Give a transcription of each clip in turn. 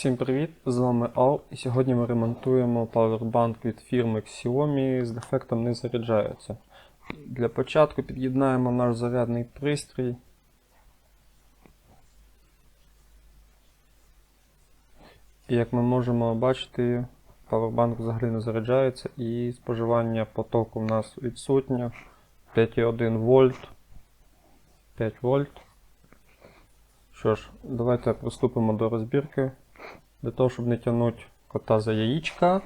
Всім привіт! З вами Ал, і сьогодні ми ремонтуємо павербанк від фірми Xiaomi з дефектом не заряджається. Для початку під'єднаємо наш зарядний пристрій. І як ми можемо бачити, павербанк взагалі не заряджається і споживання потоку в нас відсутнє 5,1 вольт. 5 вольт. Що ж, давайте приступимо до розбірки. Для того, щоб не тягнути кота за яєчка,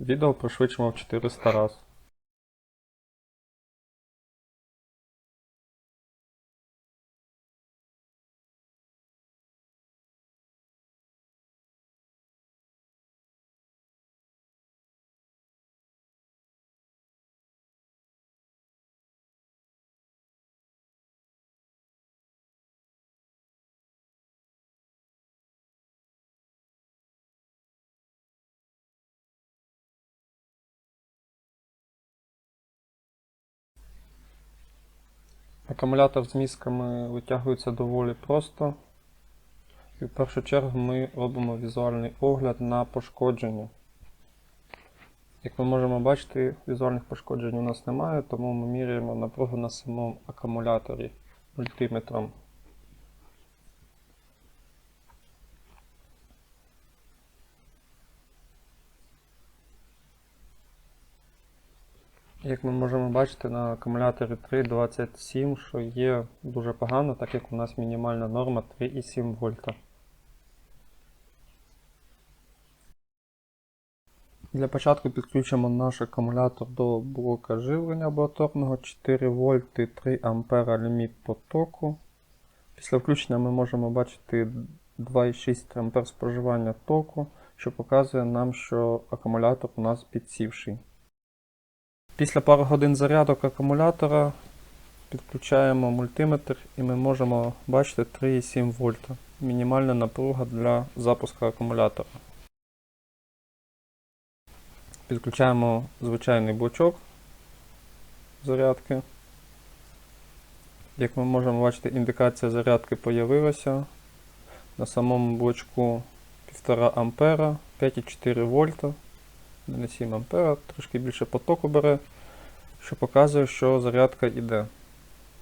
відео пришвидшимо в 400 раз. Акумулятор з мізками витягується доволі просто. І в першу чергу ми робимо візуальний огляд на пошкодження. Як ми можемо бачити, візуальних пошкоджень у нас немає, тому ми міряємо напругу на самому акумуляторі мультиметром. Як ми можемо бачити, на акумуляторі 3,27, що є дуже погано, так як у нас мінімальна норма 3,7 вольта. Для початку підключимо наш акумулятор до блока живлення абатурного 4 вольти 3 ампера ліміт потоку. Після включення ми можемо бачити 2,6 ампер споживання току, що показує нам, що акумулятор у нас підсівший. Після пару годин зарядок акумулятора підключаємо мультиметр і ми можемо бачити 3,7 вольта. Мінімальна напруга для запуску акумулятора. Підключаємо звичайний блочок зарядки. Як ми можемо бачити, індикація зарядки з'явилася. На самому блочку 1,5 ампера, 5,4 вольта. 1,7 ампера, трошки більше потоку бере, що показує, що зарядка йде.